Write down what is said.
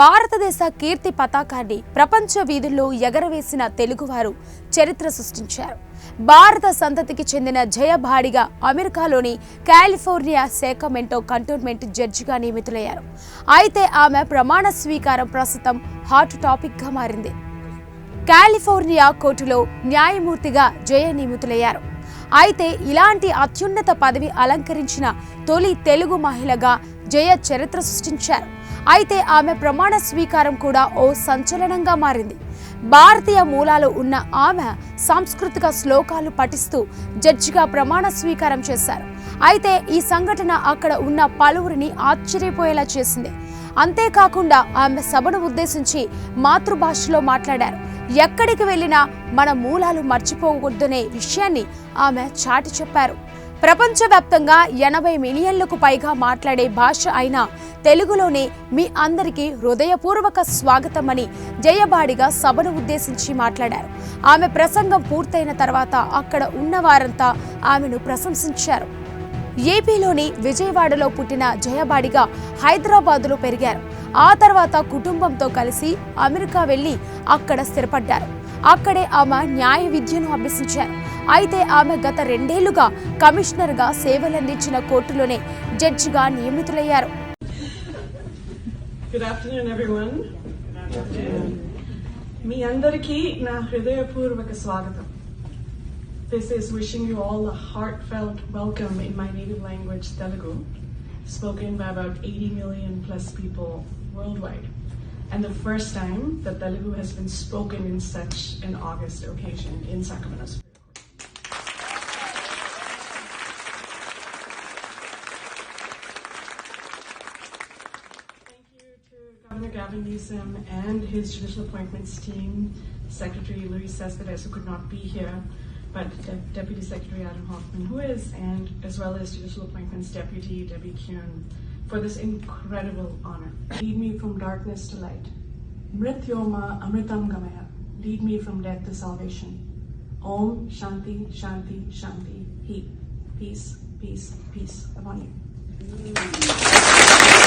భారతదేశ కీర్తి పతాకాన్ని ప్రపంచ వీధుల్లో ఎగరవేసిన తెలుగువారు చరిత్ర సృష్టించారు. భారత సంతతికి చెందిన జయభాడిగా అమెరికాలోని కాలిఫోర్నియా సేకమెంటో కంటోన్మెంట్ జడ్జిగా నియమితులయ్యారు. అయితే ఆమె ప్రమాణ స్వీకారం ప్రస్తుతం హాట్ టాపిక్గా మారింది. కాలిఫోర్నియా కోర్టులో న్యాయమూర్తిగా జయ నియమితులయ్యారు. అయితే ఇలాంటి అత్యున్నత పదవి అలంకరించిన తొలి తెలుగు మహిళగా జయ చరిత్ర సృష్టించారు. అయితే ఆమె ప్రమాణ స్వీకారం కూడా ఓ సంచలనంగా మారింది. భారతీయ మూలాలు ఉన్న ఆమె సాంస్కృతిక శ్లోకాలు పఠిస్తూ జడ్జిగా ప్రమాణ స్వీకారం చేశారు. అయితే ఈ సంఘటన అక్కడ ఉన్న పలువురిని ఆశ్చర్యపోయేలా చేసింది. అంతేకాకుండా ఆమె సభను ఉద్దేశించి మాతృభాషలో మాట్లాడారు. ఎక్కడికి వెళ్ళినా మన మూలాలు మర్చిపోకూడదనే విషయాన్ని ఆమె చాటి చెప్పారు. ప్రపంచవ్యాప్తంగా ఎనభై మిలియన్లకు పైగా మాట్లాడే భాష అయిన తెలుగులోనే మీ అందరికీ హృదయపూర్వక స్వాగతమని జయబాడిగా సభను ఉద్దేశించి మాట్లాడారు. ఆమె ప్రసంగం పూర్తయిన తర్వాత అక్కడ ఉన్న వారంతా ఆమెను ప్రశంసించారు. ఏపీలోని విజయవాడలో పుట్టిన జయబాడిగా హైదరాబాదులో పెరిగారు. ఆ తర్వాత కుటుంబంతో కలిసి అమెరికా వెళ్ళి అక్కడ స్థిరపడ్డారు. అక్కడే ఆమె న్యాయ విద్యను అభ్యసించారు. అయితే ఆమె గత రెండేళ్ళుగా కమిషనర్గా సేవలందించిన కోర్టులోనే జడ్జిగా నియమితులయ్యారు Good afternoon, everyone. మీ అందరికీ నా హృదయపూర్వక స్వాగతం This is wishing you all a heartfelt welcome in my native language, Telugu, spoken by about 80 million plus people worldwide, and the first time that Telugu has been spoken in such an august occasion in Sacramento. Superior Governor Gavin Newsom and his judicial appointments team, Secretary Luis Cespedes, who could not be here, but De- Deputy Secretary Adam Hoffman, who is, and as well as Judicial Appointments Deputy Debbie Kuhn, for this incredible honor. Lead me from darkness to light. Mrityoma Amritam Gamaya. Lead me from death to salvation. Om Shanti Shanti Shanti. He. Peace, peace, peace upon you.